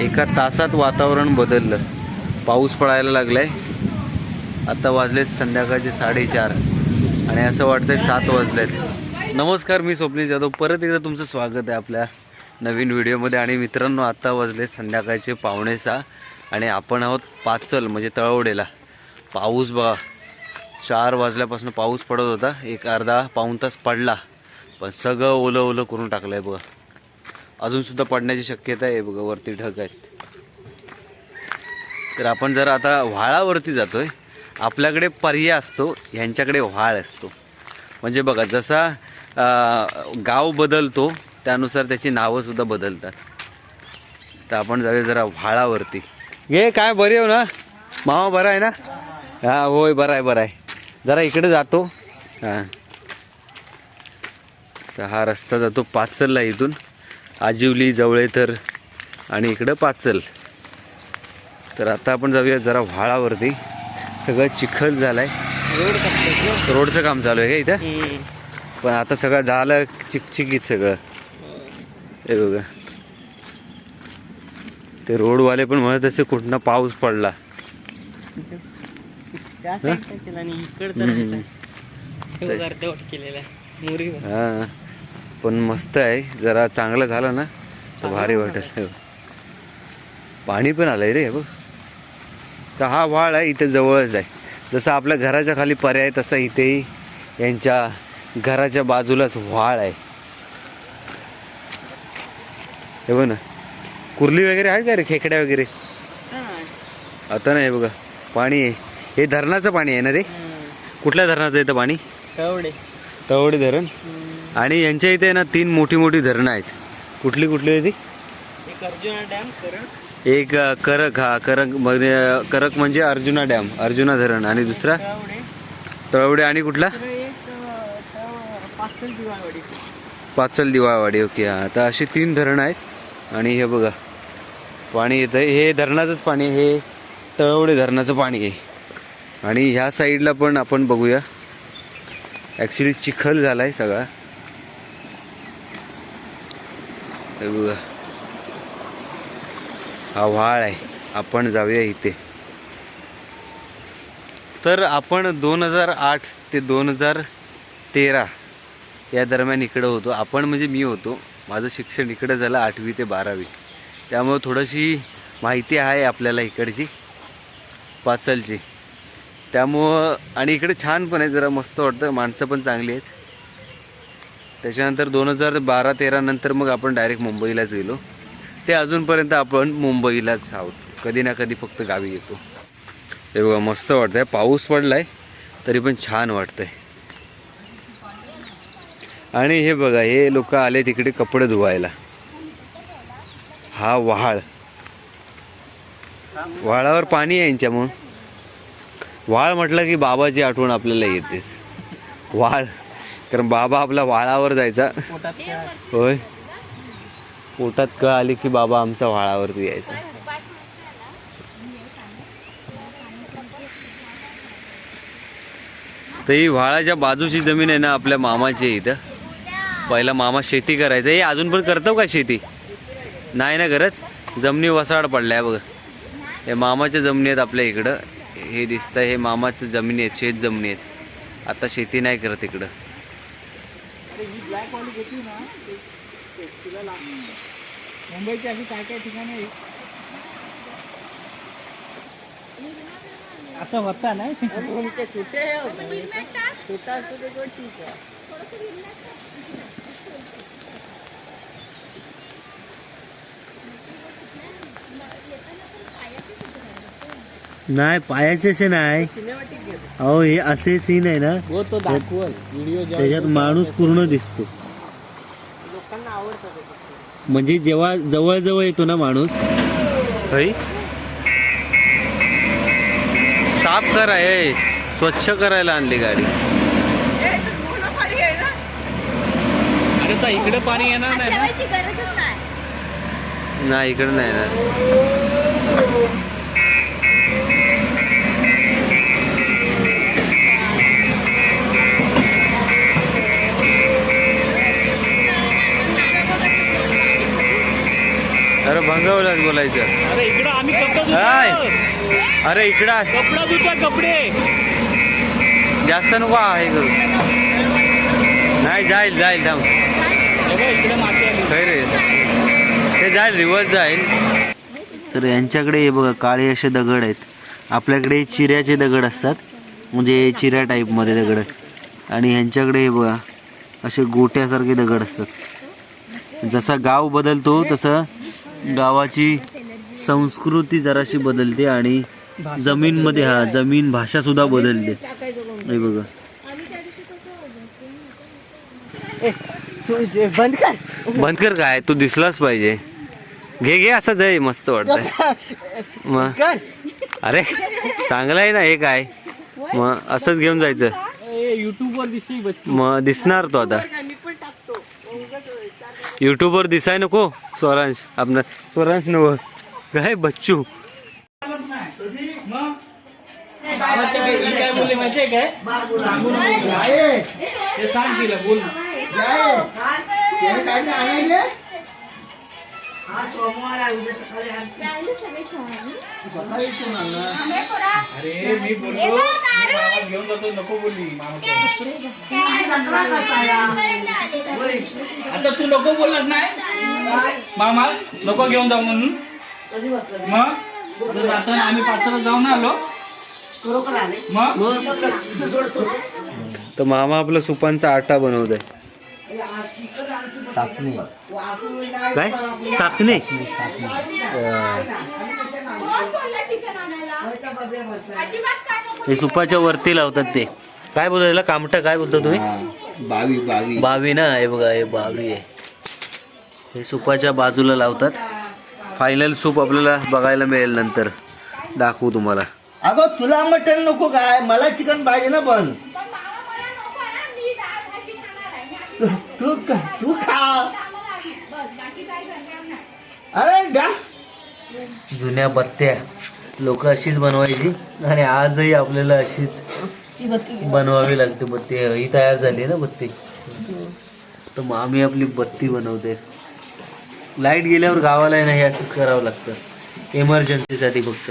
एका तासात वातावरण बदललं. पाऊस पडायला लागलाय. आता वाजलेत संध्याकाळचे साडेचार आणि असं वाटतंय सात वाजलेत. नमस्कार मी स्वप्नील जाधव. परत एकदा तुमचं स्वागत आहे आपल्या नवीन व्हिडिओमध्ये. आणि मित्रांनो आत्ता वाजले संध्याकाळचे पावणे सहा आणि आपण आहोत पाचल म्हणजे तळवडेला. पाऊस बघा चार वाजल्यापासून पाऊस पडत होता. एक अर्धा पाऊण तास पडला. पण सगळं ओलं ओलं करून टाकलं आहे बघा. अजूनसुद्धा पडण्याची शक्यता आहे बघा वरती ढग आहेत. तर आपण जर आता व्हाळावरती जातोय आपल्याकडे पर्याय असतो ह्यांच्याकडे व्हाळ असतो. म्हणजे बघा जसा गाव बदलतो त्यानुसार त्याची नावंसुद्धा बदलतात. तर आपण जाऊया जरा व्हाळावरती. घे काय बरे हो ना? मामा बरा आहे ना? हा होय बरा आहे बरा आहे. जरा इकडे जातो. हां. तर हा रस्ता जातो पाचलला इथून. आजिवली जवळे तर आणि इकडं पाचल. तर आता आपण जाऊया जरा व्हाळावरती. सगळं चिखल झालाय. रोडचं काम चालू आहे का इथं? पण आता सगळं झालं चिकचिकीत सगळं. हे बघा. ते रोडवाले पण म्हणत असे कुठनं पाऊस पडला. हे. पण मस्त आहे. जरा चांगलं झालं ना तर भारी वाटेल. हे. पाणी पण आलंय रे बघ. तर हा व्हाळ आहे इथे जवळच आहे. जसं आपल्या घराच्या खाली पर्याय तसा इथेही यांच्या घराच्या बाजूलाच व्हाळ आहे. हे बघ ना. कुर्ली वगैरे आहे का रे खेकड्या वगैरे? हा. आता नाही बघा. पाणी आहे. हे धरणाचं पाणी आहे ना रे. कुठल्या धरणाचं येतं पाणी? कवडे तवडे धरण. आणि यांच्या इथे ना तीन मोठी मोठी धरणं आहेत. कुठली कुठली आहे ती? एक डॅम करक. हा करक म्हणजे करक म्हणजे अर्जुना डॅम अर्जुना धरण. आणि दुसरा? तळवडे. आणि कुठला? पाचल दिवाळवाडी. ओके हा. तर अशी तीन धरणं आहेत. आणि हे बघा पाणी येतं हे धरणाचंच पाणी आहे, हे तळवडे धरणाचं पाणी आहे. आणि ह्या साईडला पण आपण बघूया. ॲक्च्युली चिखल झाला आहे सगळा. हे बघा हा व्हाळ आहे. आपण जाऊया इथे. तर आपण दोन हजार आठ ते दोन हजार तेरा या दरम्यान इकडं होतो. आपण म्हणजे मी होतो. माझं शिक्षण इकडं झालं आठवी ते बारावी. त्यामुळं थोडीशी माहिती आहे आपल्याला इकडची. पासलची त्यामुळं आणि इकडे छान पण आहे. जरा मस्त वाटतं. माणसं पण चांगली आहेत. त्याच्यानंतर दोन हजार बारा तेरा नंतर मग आपण डायरेक्ट मुंबईलाच गेलो. ते अजूनपर्यंत आपण मुंबईलाच आहोत. कधी ना कधी फक्त गावी येतो. हे बघा मस्त वाटतं आहे पाऊस पडला आहे तरी पण छान वाटतंय. आणि हे बघा हे लोक आले तिकडे कपडे धुवायला. हा व्हाळ व्हाळावर पाणी आहे यांच्यामुळं. व्हाळ म्हटलं की बाबाची आठवण आपल्याला येतेच. व्हाळ कारण बाबा आपला व्हाळावर जायचा. होय. पोटात कळ आली की बाबा आमचा व्हाळावरती यायचा. तर ही व्हाळाच्या बाजूची जमीन आहे ना आपल्या मामाची इथं. पहिला मामा शेती करायचं. हे अजून पण करतो का शेती? नाही ना करत? जमिनी वसाड पडल्या बघ. हे मामाच्या जमिनी आहेत आपल्या इकडं. हे दिसतं हे मामाचं जमिनी आहेत शेत जमिनी आहेत. आता शेती नाही करत इकडं. अरे ही ब्लॅक वाली घेतली ना ते- तिला लाग- मुंबईची अशी काय काय ठिकाण आहे असं होता ना? छोटे छोटा असतो ते ठीक आहे. नाही पायाचे असे नाही अहो हे असे सीन आहे ना हो तो दाखवल. व्हिडिओ त्याच्यात माणूस पूर्ण दिसतो. लोकांना आवडतं. म्हणजे जेव्हा जवळ जवळ येतो ना माणूस साफ कराय स्वच्छ करायला आणली गाडी. इकडे पाणी येणार नाही ना? ठेवायची गरजच नाही. नाही इकडे नाही ना अरे भंगवलं बोलायचं. अरे इकडं आम्ही कपडा हाय. धुतो अरे इकडं आहे. कपडा धुतो कपडे. जास्त नको आहे करू. नाही जाईल जाईल थांब. हे बघ, इकडे माती आली. खैर. आहे. ते जाईल रिवर्स जाईल. तर यांच्याकडे हे बघा काळे असे दगड आहेत. आपल्याकडे चिऱ्याचे दगड असतात. म्हणजे चिऱ्या टाईपमध्ये दगड. आणि ह्यांच्याकडे हे बघा असे गोट्यासारखे दगड असतात. जसा गाव बदलतो तसं गावाची संस्कृती जराशी बदलते आणि जमीनमध्ये हा जमीन भाषा सुद्धा बदलते. हे बघा. बंद कर. बंद कर काय? तू दिसलाच पाहिजे. घे घे असंच आहे मस्त वाटतंय. मग अरे चांगलं आहे ना हे काय? मग असंच घेऊन जायचं. मग दिसणार तो आता. युट्यूबवर दिसाय नको स्वरांश. आपला स्वरांश नव काय बच्चू? ही काय? अरे मी बोललो मी घेऊन जातो नको बोलली आता तू नको बोललास नाही मामा नको घेऊन जाऊ म्हणून मग आता जाताना आम्ही पाचरा जाऊन आलो मग तर मामा आपला सुपांचा आटा बनवत आहे काय? हे सुपाच्या वरती लावतात ते. काय बोलतो त्याला? कामटा काय बोलतो तुम्ही? बावी बावी. बावी ना? हे बघा हे बावी आहे. हे सुपाच्या बाजूला लावतात. फायनल सूप आपल्याला बघायला मिळेल नंतर. दाखवू तुम्हाला. अगं तुला मटण नको काय? मला चिकन पाहिजे ना पण तू तू खा. अरे द्या जुन्या बत्त्या. लोक अशीच बनवायची आणि आजही आपल्याला अशीच बनवावी लागते बत्ती. ही तयार झाली ना बत्ती. तर मग आम्ही आपली बत्ती बनवते. लाइट गेल्यावर गावाला आहे ना हे असंच करावं लागतं. इमर्जन्सीसाठी फक्त.